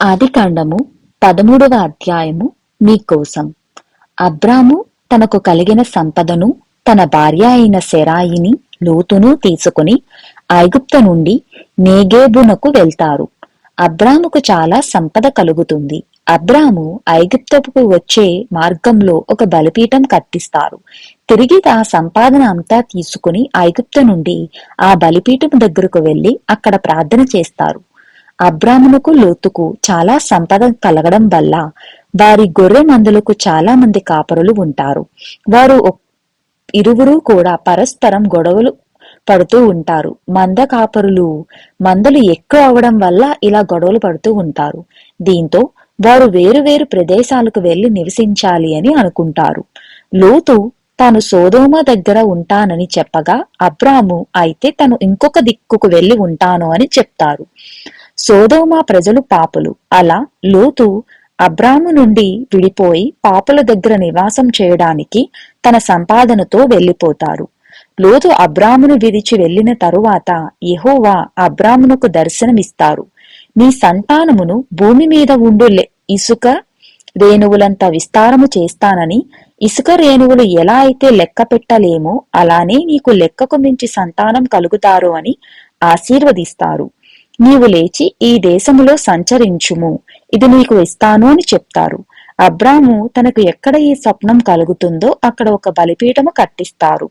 ఆదికాండము పదమూడవ అధ్యాయము మీకోసం అబ్రాము తనకు కలిగిన సంపదను తన భార్య అయిన సెరాయిని లోతును తీసుకుని ఐగుప్త నుండి నేగేబునకు వెళ్తారు. అబ్రాముకు చాలా సంపద కలుగుతుంది. అబ్రాము ఐగుప్తపుకు వచ్చే మార్గంలో ఒక బలిపీఠం కట్టిస్తారు. తిరిగి ఆ సంపాదన అంతా తీసుకుని ఐగుప్త నుండి ఆ బలిపీఠం దగ్గరకు వెళ్ళి అక్కడ ప్రార్థన చేస్తారు. అబ్రామునకు లోతుకు చాలా సంపద కలగడం వల్ల వారి గొర్రె మందులకు చాలా మంది కాపరులు ఉంటారు. వారు ఇరువురు కూడా పరస్పరం గొడవలు పడుతూ ఉంటారు. మంద కాపరులు మందలు ఎక్కువ అవడం వల్ల ఇలా గొడవలు పడుతూ ఉంటారు. దీంతో వారు వేరు వేరు ప్రదేశాలకు వెళ్ళి నివసించాలి అని అనుకుంటారు. లోతు తాను సోదోమ దగ్గర ఉంటానని చెప్పగా అబ్రాము అయితే తను ఇంకొక దిక్కుకు వెళ్ళి ఉంటాను అని చెప్తారు. సోదోమా ప్రజలు పాపులు. అలా లోతు అబ్రాము నుండి విడిపోయి పాపుల దగ్గర నివాసం చేయడానికి తన సంపాదనతో వెళ్ళిపోతారు లోతు అబ్రామును విడిచి వెళ్ళిన తరువాత యహోవా అబ్రామునకు దర్శనమిస్తారు. నీ సంతానమును భూమి మీద ఉండు లె- ఇసుక రేణువులంత విస్తారము చేస్తానని ఇసుక రేణువులు ఎలా అయితే లెక్క పెట్టలేమో అలానే నీకు లెక్కకు మించి సంతానం కలుగుతారు అని ఆశీర్వదిస్తారు. నీవు లేచి ఈ దేశములో సంచరించుము. ఇది నీకు ఇస్తాను అని చెప్తారు. అబ్రాము తనకు ఎక్కడ ఈ స్వప్నం కలుగుతుందో అక్కడ ఒక బలిపీఠము కట్టిస్తారు.